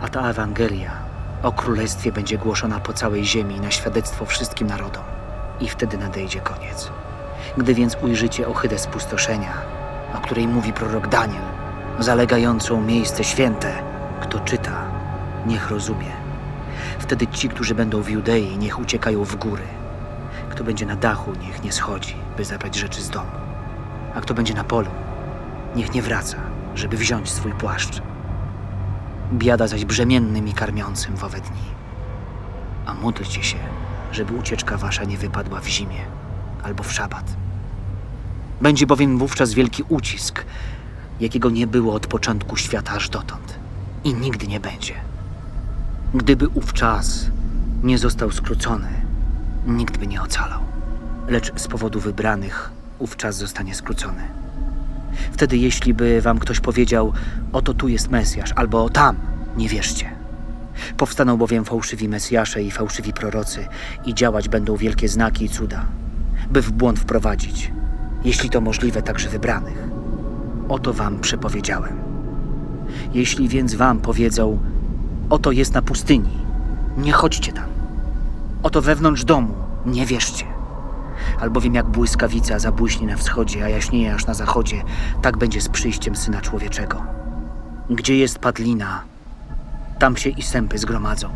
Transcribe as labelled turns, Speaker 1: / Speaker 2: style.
Speaker 1: a ta Ewangelia o Królestwie będzie głoszona po całej ziemi na świadectwo wszystkim narodom. I wtedy nadejdzie koniec. Gdy więc ujrzycie ohydę spustoszenia, o której mówi prorok Daniel, zalegającą miejsce święte, kto czyta, niech rozumie. Wtedy ci, którzy będą w Judei, niech uciekają w góry. Kto będzie na dachu, niech nie schodzi, by zabrać rzeczy z domu. A kto będzie na polu, niech nie wraca, żeby wziąć swój płaszcz. Biada zaś brzemiennym i karmiącym w owe dni. A módlcie się, żeby ucieczka wasza nie wypadła w zimie albo w szabat. Będzie bowiem wówczas wielki ucisk, jakiego nie było od początku świata aż dotąd i nigdy nie będzie. Gdyby ów czas nie został skrócony, nikt by nie ocalał. Lecz z powodu wybranych ów czas zostanie skrócony. Wtedy, jeśli by wam ktoś powiedział, oto tu jest Mesjasz, albo tam, nie wierzcie. Powstaną bowiem fałszywi Mesjasze i fałszywi prorocy i działać będą wielkie znaki i cuda, by w błąd wprowadzić, jeśli to możliwe także wybranych. Oto wam przepowiedziałem. Jeśli więc wam powiedzą, oto jest na pustyni, nie chodźcie tam. Oto wewnątrz domu, nie wierzcie. Albowiem jak błyskawica zabłyśnie na wschodzie, a jaśnieje aż na zachodzie, tak będzie z przyjściem Syna Człowieczego. Gdzie jest padlina, tam się i sępy zgromadzą.